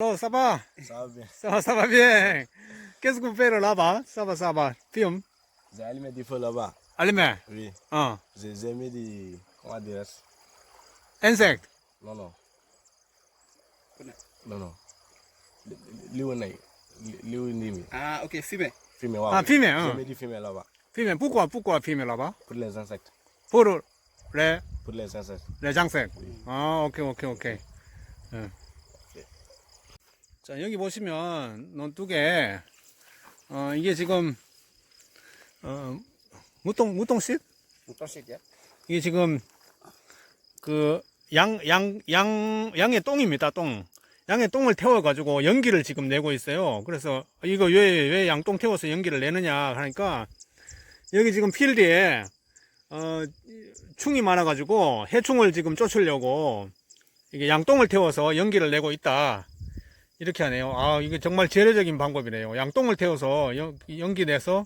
Oh, ça va Ça va bien. Ça va, ça va bien. Qu'est-ce que vous faites là-bas Ça va, ça va. Film J'ai allumé des feux là-bas. Allumé Oui. Ah. J'ai mis des. Comment dire Insectes Non, non. Non, non. Léonai. Léonimi. Ah, ok, fumé. Fumé, ouais. Ah, fumé, hein. J'ai du fumé là-bas. Fumé, pourquoi Pourquoi fumé là-bas Pour les insectes. Pour les. Pour les insectes. Les insectes. Oui. Ah, ok, ok, ok. 자, 여기 보시면 논두개, 어, 이게 지금, 어, 무똥, 무똥씨? 이게 지금 그 양, 양, 양, 양 의 똥입니다, 똥. 양의 똥을 태워 가지고 연기를 지금 내고 있어요. 그래서 이거 왜, 왜 양똥 태워서 연기를 내느냐 하니까 여기 지금 필드에, 어, 충이 많아 가지고 해충을 지금 쫓으려고 이게 양똥을 태워서 연기를 내고 있다. 이렇게 하네요. 아, 이게 정말 재래적인 방법이네요. 양똥을 태워서 연, 연기 내서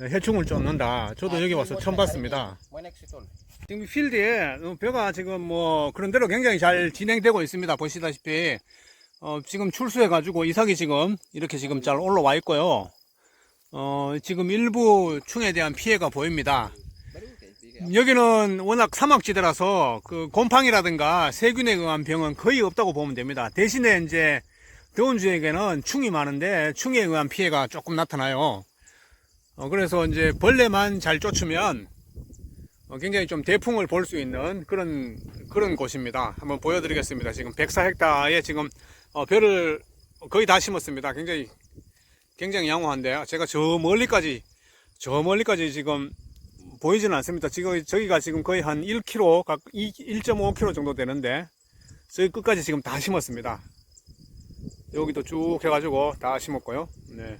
해충을 쫓는다. 저도 여기 와서 처음 봤습니다. 지금 필드에 벼가 지금 뭐 그런 대로 굉장히 잘 진행되고 있습니다. 보시다시피 어, 지금 출수해 가지고 이삭이 지금 이렇게 지금 잘 올라와 있고요. 어, 지금 일부 충에 대한 피해가 보입니다. 여기는 워낙 사막지대라서 그 곰팡이라든가 세균에 의한 병은 거의 없다고 보면 됩니다. 대신에 이제 지역에는 충이 많은데 충에 의한 피해가 조금 나타나요. 어, 그래서 이제 벌레만 잘 쫓으면 어, 굉장히 좀 대풍을 볼 수 있는 그런 그런 곳입니다. 한번 보여드리겠습니다. 지금 104헥타에 지금 어, 벼를 거의 다 심었습니다. 굉장히 굉장히 양호한데 제가 저 멀리까지 저 멀리까지 지금 보이지는 않습니다. 지금 저기가 지금 거의 한 1km, 각 1.5km 정도 되는데 저기 끝까지 지금 다 심었습니다. 여기도 쭉 해가지고 다 심었고요. 네.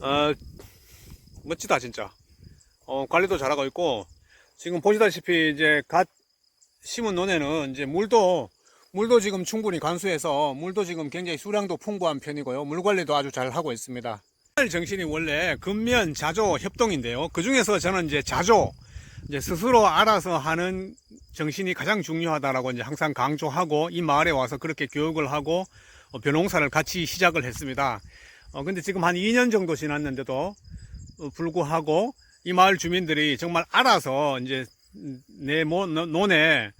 어, 멋지다 진짜. 어, 관리도 잘하고 있고 지금 보시다시피 이제 갓 심은 논에는 이제 물도 물도 지금 충분히 간수해서 물도 지금 굉장히 수량도 풍부한 편이고요. 물 관리도 아주 잘 하고 있습니다. 정신이 원래 근면 자조 협동인데요. 그 중에서 저는 이제 자조 이제 스스로 알아서 하는 정신이 가장 중요하다라고 이제 항상 강조하고 이 마을에 와서 그렇게 교육을 하고 어, 벼농사를 같이 시작을 했습니다. 어, 근데 지금 한 2년 정도 지났는데도 어, 불구하고 이 마을 주민들이 정말 알아서 이제 내 모- 노- 논에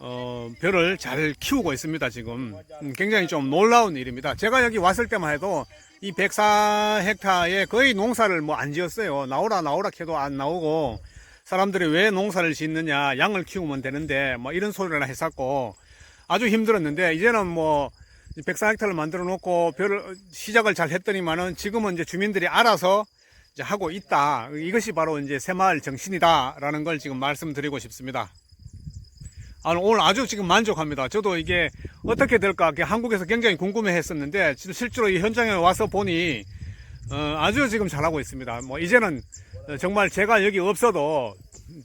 어, 벼를 잘 키우고 있습니다, 지금. 음, 굉장히 좀 놀라운 일입니다. 제가 여기 왔을 때만 해도 이 104헥타에 거의 농사를 뭐 안 지었어요. 나오라 나오라 해도 안 나오고 사람들이 왜 농사를 짓느냐, 양을 키우면 되는데 뭐 이런 소리를 했었고 아주 힘들었는데 이제는 뭐 104헥타를 만들어 놓고 벼를 시작을 잘 했더니만은 지금은 이제 주민들이 알아서 이제 하고 있다. 이것이 바로 이제 새마을 정신이다라는 걸 지금 말씀드리고 싶습니다. 아, 오늘 아주 지금 만족합니다. 저도 이게 어떻게 될까 한국에서 굉장히 궁금해 했었는데 실- 실제로 이 현장에 와서 보니 어, 아주 지금 잘하고 있습니다. 뭐 이제는 어, 정말 제가 여기 없어도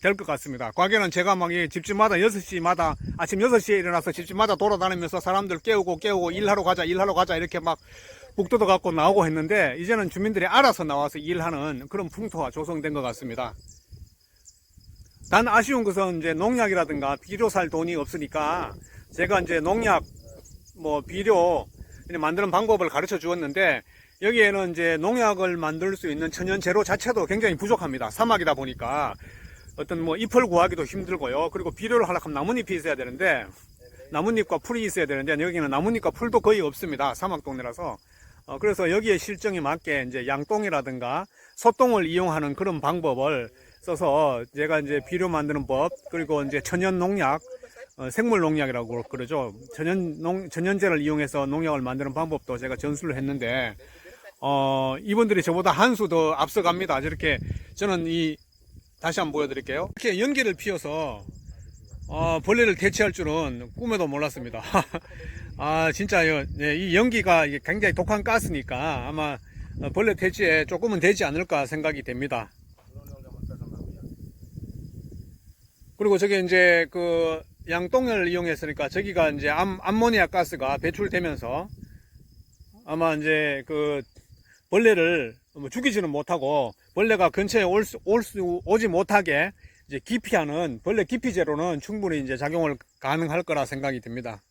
될 것 같습니다. 과거에는 제가 막이 집집마다 6시마다 아침 6시에 일어나서 집집마다 돌아다니면서 사람들 깨우고 깨우고 일하러 가자 일하러 가자 이렇게 막 북도도 갖고 나오고 했는데 이제는 주민들이 알아서 나와서 일하는 그런 풍토가 조성된 것 같습니다. 단 아쉬운 것은 이제 농약이라든가 비료 살 돈이 없으니까 제가 이제 농약 뭐 비료 만드는 방법을 가르쳐 주었는데 여기에는 이제 농약을 만들 수 있는 천연 재료 자체도 굉장히 부족합니다. 사막이다 보니까 어떤 뭐 잎을 구하기도 힘들고요. 그리고 비료를 하려고 하면 나뭇잎이 있어야 되는데 나뭇잎과 풀이 있어야 되는데 여기는 나뭇잎과 풀도 거의 없습니다. 사막 동네라서. 어, 그래서 여기에 실정에 맞게 이제 양똥이라든가 소똥을 이용하는 그런 방법을 써서 제가 이제 비료 만드는 법 그리고 이제 천연 농약 어, 생물 농약이라고 그러죠. 천연 농 천연제를 이용해서 농약을 만드는 방법도 제가 전수를 했는데 어, 이분들이 저보다 한 수 더 앞서갑니다. 저렇게 저는 이 다시 한번 보여드릴게요. 이렇게 연기를 피워서 어, 벌레를 대체할 줄은 꿈에도 몰랐습니다. 아 진짜요. 네, 이 연기가 굉장히 독한 가스니까 아마 어, 벌레 대체에 조금은 되지 않을까 생각이 됩니다. 그리고 저게 이제 그 양똥을 이용했으니까 저기가 이제 암, 암모니아 가스가 배출되면서 아마 이제 그 벌레를 뭐 죽이지는 못하고 벌레가 근처에 올 수, 올 수, 오지 못하게 이제 기피하는 벌레 기피제로는 충분히 이제 작용을 가능할 거라 생각이 듭니다.